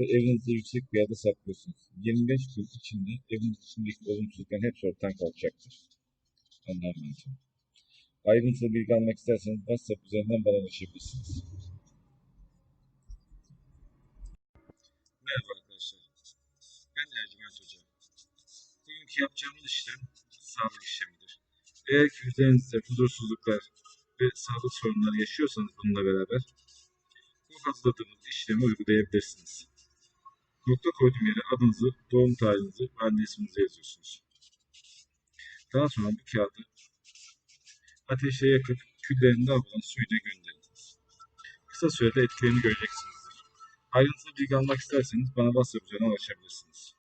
ve evinizde yüksek bir yerde saklıyorsunuz. 25 gün içinde eviniz içindeki olumsuzlukların hepsi ortadan kalkacaktır. Emanet olun. Ayrıntılı bilgi almak isterseniz WhatsApp üzerinden bana ulaşabilirsiniz. Merhaba arkadaşlar. Ben Ercüment Hoca. Bugünkü yapacağımız işlem sağlık işlemidir. Eğer ki üzerinizde huzursuzluklar ve sağlık sorunları yaşıyorsanız bununla beraber bu hazırladığımız işlemi uygulayabilirsiniz. Nokta koyduğum yere adınızı, doğum tarihinizi ve anne isminizi yazıyorsunuz. Daha sonra bu kağıdı ateşe yakıp küllerinde alınan suyla gönderiniz. Kısa sürede etkilerini göreceksinizdir. Ayrıntılı bilgi almak isterseniz bana WhatsApp üzerinden ulaşabilirsiniz.